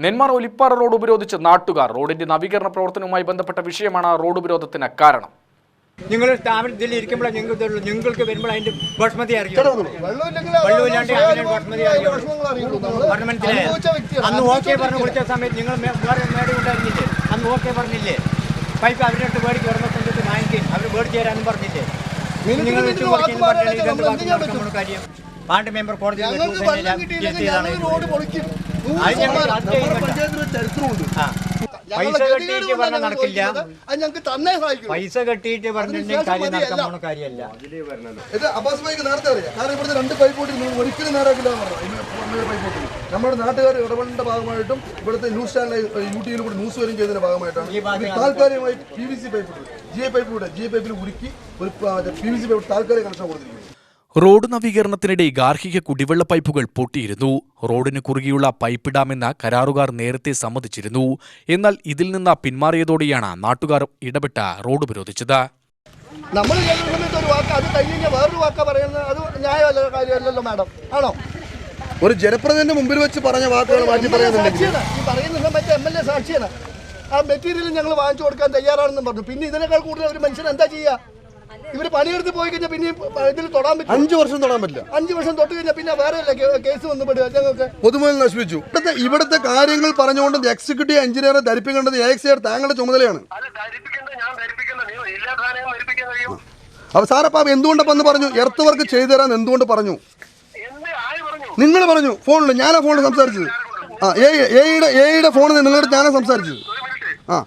Nenmara Olippara road ഉപരോധിച്ച് നാട്ടുകാർ റോഡിന്റെ നവീകരണ പ്രവർത്തനവുമായി ബന്ധപ്പെട്ട വിഷയമാണ് റോഡ് ഉപരോധത്തിന് കാരണം. നിങ്ങൾ സ്ഥാപനത്തിൽ ഇരിക്കുമ്പോഴേ നിങ്ങൾക്ക് ഇതുള്ളൂ നിങ്ങൾക്ക് വരുമ്പോൾ അതിന്റെ ഭക്ഷമതി അറിയും വെള്ളമില്ലാണ്ട് അങ്ങനെ ഭക്ഷമതി അറിയും പറഞ്ഞു മനസ്സിലായോ അന്ന് ഓക്കെ പറഞ്ഞ് വിളിച്ച സമയത്ത് നിങ്ങൾ മേ- വേറെ മേടി ഉണ്ടായിരുന്നില്ലേ? അന്ന് ഓക്കെ പറഞ്ഞില്ലേ? പൈപ്പ് അവരുടെ അടുത്ത് മേടിക്ക് വാങ്ങിക്കും. അവർ മേടിച്ച് പറഞ്ഞില്ലേ? നിങ്ങൾ കാര്യം? പാണ്ട് മെമ്പർ കോടതി പഞ്ചായത്തിന് ചരിത്രമുണ്ട്. പൈസ കെട്ടിയിട്ട് നടക്കില്ല അത് ഞങ്ങൾക്ക് തന്നെ സഹായിക്കും പൈസ കെട്ടിയിട്ട് പറഞ്ഞിട്ടുണ്ടെങ്കിൽ കാര്യം നടക്കാൻ പോണ കാര്യമല്ല. ഇത് അബ്ബാസ് ബൈക്ക് നേരത്തെ അറിയാം. കാരണം ഇവിടുത്തെ രണ്ട് പൈപ്പ് പൊട്ടി ഒരിക്കലും നേരാക്കില്ല പൈപ്പ് കൂട്ടി നമ്മുടെ നാട്ടുകാർ ഇടപെടേണ്ട ഭാഗമായിട്ടും ഇവിടുത്തെ ന്യൂസ് ചാനൽ യു ടിവിയിൽ കൂടി ന്യൂസ് വരും ചെയ്തതിന്റെ ഭാഗമായിട്ടാണ്. താൽക്കാലികമായി P V C pipe G I pipe കൂടെ ജി ഐ പൈപ്പിൽ ഉരുക്കി ഒരു പി വി സി പൈപ്പ് താൽക്കാലിക കണക്ഷൻ കൊടുത്തിരിക്കുന്നു റോഡ് നവീകരണത്തിനിടെ ഗാർഹിക കുടിവെള്ള പൈപ്പുകൾ പൊട്ടിയിരുന്നു. റോഡിന് കുറുകെയുള്ള പൈപ്പിടാമെന്ന് കരാറുകാർ നേരത്തെ സമ്മതിച്ചിരുന്നു. എന്നാൽ ഇതിൽ നിന്ന് പിന്മാറിയതോടെയാണ് നാട്ടുകാർ ഇടപെട്ട റോഡ് ഉപരോധിച്ചത് നമ്മൾ ഒരു വാക്ക് അത് കഴിഞ്ഞ് വേറൊരു വാക്ക പറയുന്നത്. അത് ന്യായമല്ല കാര്യമല്ലല്ലോ മാഡം. ആണോ? ഒരു ജനപ്രതിനിധിന്റെ മുമ്പിൽ വെച്ച് പറഞ്ഞ വാക്കുകൾ മാറ്റി പറയുന്നുണ്ടെങ്കിൽ. ഈ പറയുന്ന സമയത്ത് എം എൽ എ സാക്ഷിയാണ്. ആ മെറ്റീരിയൽ ഞങ്ങൾ വാങ്ങിച്ചു കൊടുക്കാൻ തയ്യാറാണെന്നും പറഞ്ഞു. പിന്നെ ഇതിനേക്കാൾ കൂടുതൽ ഒരു മനുഷ്യൻ എന്താ ചെയ്യുക ഇവർ പണിയെടുത്ത് പോയി കഴിഞ്ഞാൽ പിന്നെ ഇതിൽ തൊടാൻ പറ്റും അഞ്ചു വർഷം തൊടാൻ പറ്റില്ല. അഞ്ചു വർഷം തൊട്ട് കഴിഞ്ഞാൽ പിന്നെ വേറെ കേസ് വന്നു പെടുക ഞങ്ങൾക്ക് പൊതുമുതൽ നശിപ്പിച്ചു. ഇവിടുത്തെ ഇവിടുത്തെ കാര്യങ്ങൾ പറഞ്ഞുകൊണ്ട് എക്സിക്യൂട്ടീവ് എഞ്ചിനീയറെ ധരിപ്പിക്കേണ്ടത് എ എക്സ് താങ്കളുടെ ചുമതലയാണ്. അപ്പൊ സാർ അപ്പൊ എന്തുകൊണ്ടപ്പം എന്ന് പറഞ്ഞു? എർത്ത് വർക്ക് ചെയ്തു തരാൻ എന്തുകൊണ്ട് പറഞ്ഞു? എന്ത്? ആര് പറഞ്ഞു? നിങ്ങൾ പറഞ്ഞു. ഫോണിൽ ഞാനാ ഫോണിൽ സംസാരിച്ചത്. ആ എയുടെ എയുടെ ഫോണിൽ നിങ്ങളോട് ഞാനാ സംസാരിച്ചത്. ഒരു മിനിറ്റ്. ആ.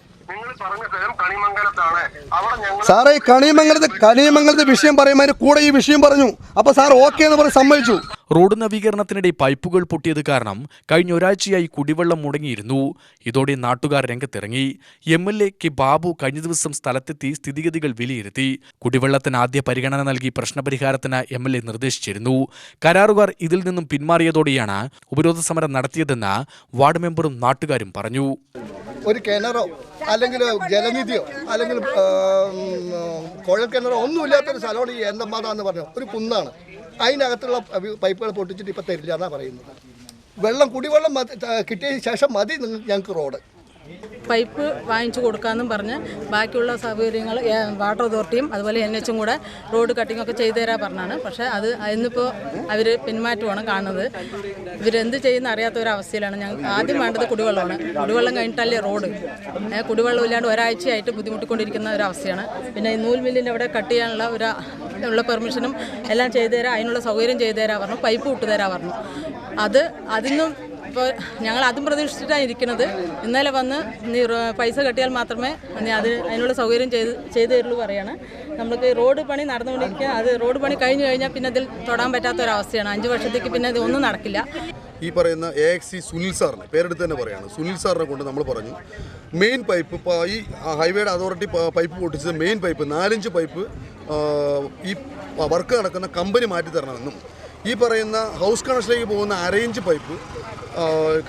സാറേ കണിയമംഗലത്തെ കണിയമംഗലത്തെ വിഷയം പറയുമ്പോൾ കൂടെ ഈ വിഷയം പറഞ്ഞു. അപ്പൊ സാർ ഓക്കെ എന്ന് പറഞ്ഞ് സമ്മതിച്ചു. റോഡ് നവീകരണത്തിനിടെ പൈപ്പുകൾ പൊട്ടിയത് കാരണം കഴിഞ്ഞ ഒരാഴ്ചയായി കുടിവെള്ളം മുടങ്ങിയിരുന്നു. ഇതോടെ നാട്ടുകാർ രംഗത്തിറങ്ങി. M L A K Babu കഴിഞ്ഞ ദിവസം സ്ഥലത്തെത്തി സ്ഥിതിഗതികൾ വിലയിരുത്തി. കുടിവെള്ളത്തിന് ആദ്യ പരിഗണന നൽകി പ്രശ്നപരിഹാരത്തിന് എം എൽ എ നിർദ്ദേശിച്ചിരുന്നു. കരാറുകാർ ഇതിൽ നിന്നും പിന്മാറിയതോടെയാണ് ഉപരോധ സമരം നടത്തിയതെന്ന് വാർഡ് മെമ്പറും നാട്ടുകാരും പറഞ്ഞു. ഒരു കിണറോ അല്ലെങ്കിൽ ജലനിധിയോ അല്ലെങ്കിൽ കുഴൽ കിണറോ ഒന്നുമില്ലാത്തൊരു സ്ഥലമാണ് ഈ ഏന്തമ്പാത എന്ന് പറഞ്ഞു ഒരു കുന്നാണ്. അതിനകത്തുള്ള പൈപ്പുകൾ പൊട്ടിച്ചിട്ട് ഇപ്പം തരില്ല എന്നാണ് പറയുന്നത്. വെള്ളം കുടിവെള്ളം കിട്ടിയതിന് ശേഷം മതി ഞങ്ങൾക്ക് റോഡ്. പൈപ്പ് വാങ്ങിച്ചു കൊടുക്കാമെന്നും പറഞ്ഞ് ബാക്കിയുള്ള സൗകര്യങ്ങൾ വാട്ടർ അതോറിറ്റിയും അതുപോലെ എൻ എച്ചും കൂടെ റോഡ് കട്ടിംഗ് ഒക്കെ ചെയ്തു തരാൻ പറഞ്ഞാണ്. പക്ഷേ അത് ഇന്നിപ്പോൾ അവർ പിന്മാറ്റമാണ് കാണുന്നത്. ഇവരെന്ത് ചെയ്യുന്ന അറിയാത്ത ഒരു അവസ്ഥയിലാണ്. ഞങ്ങൾ ആദ്യം വേണ്ടത് കുടിവെള്ളമാണ്. കുടിവെള്ളം കഴിഞ്ഞിട്ടല്ലേ റോഡ്. കുടിവെള്ളം ഇല്ലാണ്ട് ഒരാഴ്ചയായിട്ട് ബുദ്ധിമുട്ടിക്കൊണ്ടിരിക്കുന്ന ഒരു അവസ്ഥയാണ്. പിന്നെ ഈ നൂൽ മില്ലിന്റെ അവിടെ കട്ട് ചെയ്യാനുള്ള ഒരു ഉള്ള പെർമിഷനും എല്ലാം ചെയ്തു തരാം അതിനുള്ള സൗകര്യം ചെയ്തു തരാൻ പറഞ്ഞു പൈപ്പ് വിട്ടു തരാൻ പറഞ്ഞു. അത് അതിനും ഇപ്പോൾ ഞങ്ങൾ അതും പ്രതീക്ഷിച്ചിട്ടാണ് ഇരിക്കുന്നത്. ഇന്നലെ വന്ന് പൈസ കെട്ടിയാൽ മാത്രമേ അത് അതിനുള്ള സൗകര്യം ചെയ്ത് ചെയ്തു തരുള്ളൂ പറയാണ്. നമുക്ക് റോഡ് പണി നടന്നുകൊണ്ടിരിക്കുക. അത് റോഡ് പണി കഴിഞ്ഞു കഴിഞ്ഞാൽ പിന്നെ അതിൽ തൊടാൻ പറ്റാത്ത ഒരു അവസ്ഥയാണ് അഞ്ച് വർഷത്തേക്ക് പിന്നെ ഇതൊന്നും ഒന്നും നടക്കില്ല. ഈ പറയുന്ന എ എക്സ് സി സുനിൽ സാറിനെ പേരെടുത്ത് തന്നെ പറയാണ്. സുനിൽ സാറിനെ കൊണ്ട് നമ്മൾ പറഞ്ഞു മെയിൻ പൈപ്പ് ഇപ്പോൾ ഈ ഹൈവേയുടെ അതോറിറ്റി പൈപ്പ് പൊട്ടിച്ചത് മെയിൻ പൈപ്പ് നാലഞ്ച് പൈപ്പ് ഈ വർക്ക് നടക്കുന്ന കമ്പനി മാറ്റി തരണമെന്നും. ഈ പറയുന്ന ഹൗസ് കണക്ഷനിലേക്ക് പോകുന്ന അറേഞ്ച് പൈപ്പ്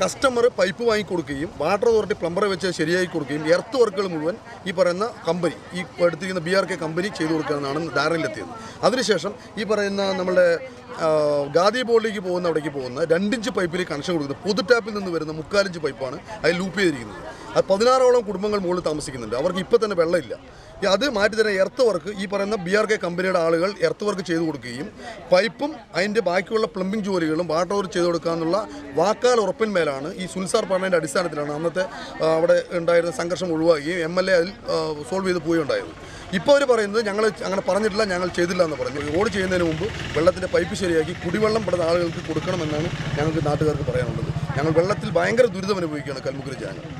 കസ്റ്റമർ പൈപ്പ് വാങ്ങി കൊടുക്കുകയും വാട്ടർ അതോറിറ്റി പ്ലംബറെ വെച്ച് ശരിയാക്കി കൊടുക്കുകയും എർത്ത് വർക്കുകൾ മുഴുവൻ ഈ പറയുന്ന കമ്പനി ഈ എടുത്തിരിക്കുന്ന ബി ആർ കെ കമ്പനി ചെയ്തു കൊടുക്കുന്നതാണ് ധാരണയിലെത്തിയത് അതിനുശേഷം ഈ പറയുന്ന നമ്മുടെ ഗാദി ബോർഡിലേക്ക് പോകുന്ന അവിടേക്ക് പോകുന്ന രണ്ടിഞ്ച് പൈപ്പിൽ കണക്ഷൻ കൊടുക്കുന്നത്. പൊതു ടാപ്പിൽ നിന്ന് വരുന്ന മുക്കാലിഞ്ച് പൈപ്പാണ് അതിൽ ലൂപ്പ് ചെയ്തിരിക്കുന്നത്. അത് പതിനാറോളം കുടുംബങ്ങൾ മുകളിൽ താമസിക്കുന്നുണ്ട്. അവർക്ക് ഇപ്പോൾ തന്നെ വെള്ളമില്ല. അത് മാറ്റി തന്നെ എർത്ത് വർക്ക് ഈ പറയുന്ന ബി ആർ കെ കമ്പനിയുടെ ആളുകൾ എർത്ത് വർക്ക് ചെയ്തു കൊടുക്കുകയും പൈപ്പും അതിന്റെ ബാക്കിയുള്ള പ്ലംബിംഗ് ജോലികളും വാട്ടർ ഓവർ ചെയ്തു കൊടുക്കാമെന്നുള്ള വാക്കാൽ ഉറപ്പിന്മേലാണ് ഈ സുൽസാർ പറഞ്ഞതിന്റെ അടിസ്ഥാനത്തിലാണ് അന്നത്തെ അവിടെ ഉണ്ടായിരുന്ന സംഘർഷം ഒഴിവാക്കുകയും എം എൽ എ അതിൽ സോൾവ് ചെയ്ത് പോയുണ്ടായത് ഇപ്പോൾ അവർ പറയുന്നത് ഞങ്ങൾ അങ്ങനെ പറഞ്ഞിട്ടില്ല ഞങ്ങൾ ചെയ്തില്ല എന്ന് പറഞ്ഞു. റോഡ് ചെയ്യുന്നതിന് മുമ്പ് വെള്ളത്തിന്റെ പൈപ്പ് ശരിയാക്കി കുടിവെള്ളം പെടുന്ന ആളുകൾക്ക് കൊടുക്കണമെന്നാണ് ഞങ്ങൾക്ക് നാട്ടുകാർക്ക് പറയാനുള്ളത്. ഞങ്ങൾ വെള്ളത്തിൽ ഭയങ്കര ദുരിതം അനുഭവിക്കുകയാണ് കൽമുക്കുരി ജനങ്ങൾ.